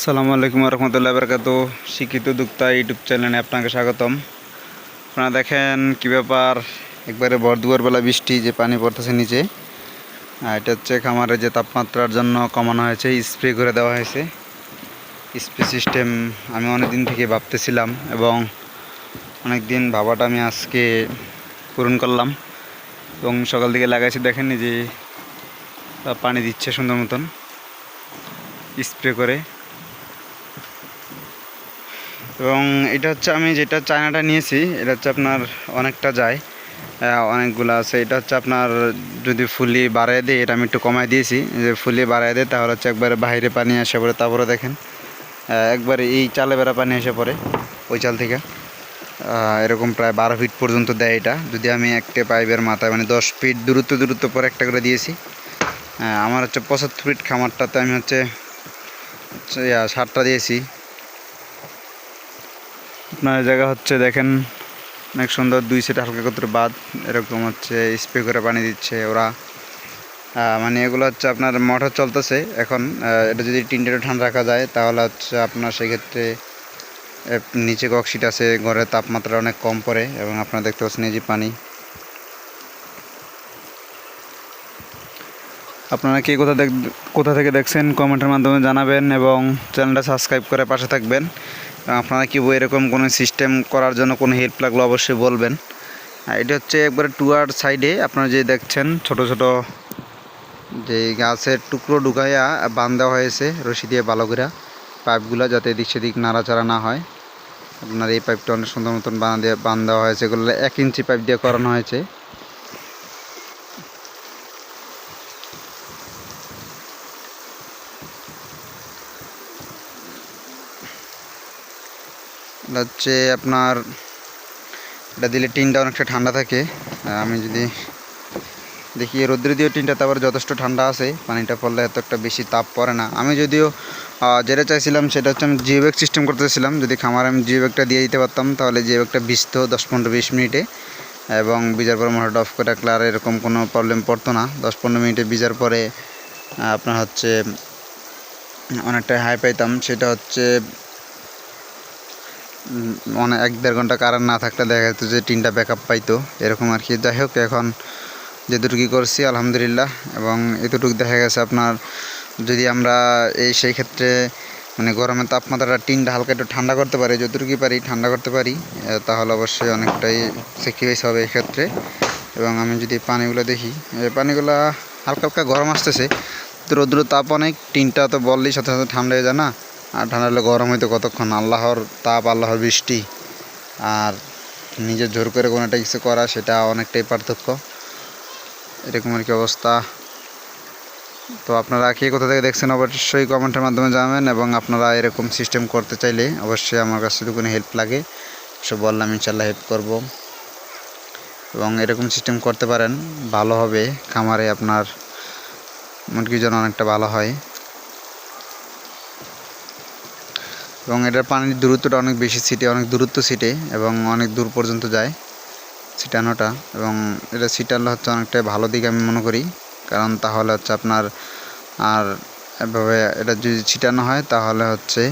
আসসালামু আলাইকুম রহমতুল্লাহ বরকাত। শিক্ষিত দুক্তা ইউটিউব চ্যানেলে আপনাকে স্বাগতম। আপনারা দেখেন কী ব্যাপার? একবারে ভর দুপুরবেলা বৃষ্টি, যে পানি পড়তেছে নিচে। আর এটা হচ্ছে খামারে যে তাপমাত্রার জন্য কমানো হয়েছে, স্প্রে করে দেওয়া হয়েছে। স্প্রে সিস্টেম আমি অনেক দিন থেকে ভাবতেছিলাম এবং অনেক দিন ভাবাটা আমি আজকে পূরণ করলাম। এবং সকাল থেকে লাগাইছি দেখেননি যে, পানি দিচ্ছে সুন্দর মতন। স্প্রে করে। এবং এটা হচ্ছে আমি যেটা চায়নাটা নিয়েছি, এটা হচ্ছে আপনার অনেকটা যায়। অনেকগুলো আছে। এটা হচ্ছে আপনার যদি ফুলি বাড়ায় দিই এটা আমি একটু কমাই দিয়েছি। যে ফুলি বাড়ায় দেয়, তাহলে হচ্ছে একবারে বাইরে পানি আসে পড়ে। তারপরে দেখেন একবারে এই চালে বেড়া পানি এসে পড়ে ওই চাল থেকে। এরকম প্রায় বারো ফিট পর্যন্ত দেয় এটা। যদি আমি একটা পাইপের মাথায় মানে দশ ফিট দূরত্ব দূরত্ব পরে একটা করে দিয়েছি। আমার হচ্ছে পঁচাত্তর ফিট খামারটাতে আমি হচ্ছে সারটা দিয়েছি। আপনার জায়গা হচ্ছে দেখেন, অনেক সুন্দর দুই সেট হালকা কত বাদ, এরকম হচ্ছে স্প্রে করে পানি দিচ্ছে ওরা। মানে এগুলো হচ্ছে আপনার মোটর চলতেছে এখন এটা যদি টিনটা ঠান্ডা রাখা যায় তাহলে হচ্ছে আপনার সেক্ষেত্রে নিচে ককশিট আছে, ঘরের তাপমাত্রা অনেক কম পড়ে এবং আপনারা দেখতে পাচ্ছেন এই যে পানি। আপনারা কে কোথা দেখ, কোথা থেকে দেখছেন কমেন্টের মাধ্যমে জানাবেন এবং চ্যানেলটা সাবস্ক্রাইব করে পাশে থাকবেন। আপনারা কি এরকম কোনো সিস্টেম করার জন্য কোনো হেল্প লাগলে অবশ্যই বলবেন। এটা হচ্ছে একবারে টুয়ার সাইডে আপনারা যে দেখছেন, ছোট ছোট যে গাছের টুকরো ঢুকাইয়া বান দেওয়া হয়েছে, রশি দিয়ে ভালো করে। পাইপগুলো যাতে এদিক সেদিক নাড়াচাড়া না হয়। আপনার এই পাইপটা অনেক সুন্দর মতন বানা দিয়ে, বান দেওয়া হয়েছে। এগুলো এক ইঞ্চি পাইপ দিয়ে করানো হয়েছে। হচ্ছে আপনার, এটা দিলে টিনটা অনেকটা ঠান্ডা থাকে। আমি যদি দেখি রৌদ্র দিয়ে টিনটা তারপর যথেষ্ট ঠান্ডা আছে, পানিটা পড়লে এত একটা বেশি তাপ পড়ে না। আমি যদিও যেটা চাইছিলাম সেটা হচ্ছে আমি জিও সিস্টেম করতে চাইছিলাম যদি খামারে আমি জিও দিয়ে দিতে পারতাম, তাহলে জিও ব্যাগটা ভিজতো দশ পনেরো বিশ মিনিটে। এবং ভিজার পরে মোটরটা অফ করে রাখলে আর এরকম কোনো প্রবলেম পড়তো না। দশ পনেরো মিনিটে ভিজার পরে আপনার হচ্ছে, অনেকটা হাই পাইতাম। সেটা হচ্ছে মানে এক দেড় ঘণ্টা কারেন্ট না থাকলে দেখা যেত যে টিনটা ব্যাকআপ পাইতো, এরকম আর কি। যাই হোক, এখন যেটুকু করছি, আলহামদুলিল্লাহ। এবং এতটুকু দেখা গেছে আপনার, যদি আমরা এই সেই ক্ষেত্রে মানে গরমের তাপমাত্রাটা টিনটা হালকা একটু ঠান্ডা করতে পারি যতটুকু পারি ঠান্ডা করতে পারি তাহলে অবশ্যই অনেকটাই স্যাক্রিফাইস হবে এক্ষেত্রে এবং আমি যদি পানিগুলো দেখি পানিগুলো হালকা হালকা গরম আসতেছে রৌদ্র তাপ অনেক টিনটা তো বললেই সাথে সাথে ঠান্ডা হয়ে যায় না। আর ঠান্ডা হলে গরম হইতো কতক্ষণ? আল্লাহর তাপ, আল্লাহর বৃষ্টি আর নিজের জোর করে কোনো একটা কিছু করা, সেটা অনেকটাই পার্থক্য। এরকম আর কি অবস্থা। তো আপনারা কে কোথা থেকে দেখছেন অবশ্যই কমেন্টের মাধ্যমে জানাবেন এবং আপনারা এরকম সিস্টেম করতে চাইলে অবশ্যই আমার কাছে যদি কোনো হেল্প লাগে। সে বললাম ইনশাল্লাহ হেল্প করব। এবং এরকম সিস্টেম করতে পারেন, ভালো হবে। খামারে আপনার মুরগির জন্য অনেকটা ভালো হয়। এবং এটার পানির দূরত্বটা অনেক বেশি ছিটে অনেক দূরত্ব ছিটে এবং অনেক দূর পর্যন্ত যায় ছিটানোটা। এবং এটা ছিটালে হচ্ছে অনেকটাই ভালো দিক আমি মনে করি। কারণ তাহলে হচ্ছে আপনার আর এভাবে এটা যদি ছিটানো হয়, তাহলে হচ্ছে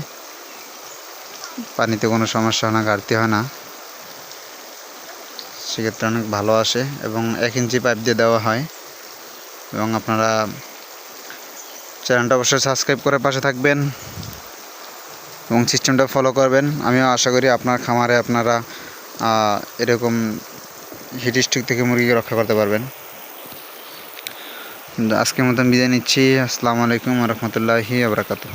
পানিতে কোনো সমস্যা হয় না, ঘাটতি হয় না। সেক্ষেত্রে অনেক ভালো আসে এবং এক ইঞ্চি পাইপ দিয়ে দেওয়া হয়। এবং আপনারা চ্যানেলটা অবশ্যই সাবস্ক্রাইব করে পাশে থাকবেন। এবং সিস্টেমটা ফলো করবেন। আমিও আশা করি আপনার খামারে আপনারা এরকম হিট স্ট্রিক থেকে মুরগিকে রক্ষা করতে পারবেন। আজকের মতন বিদায় নিচ্ছি। আসসালামু আলাইকুম রহমতুল্লাহি আবরাকাতু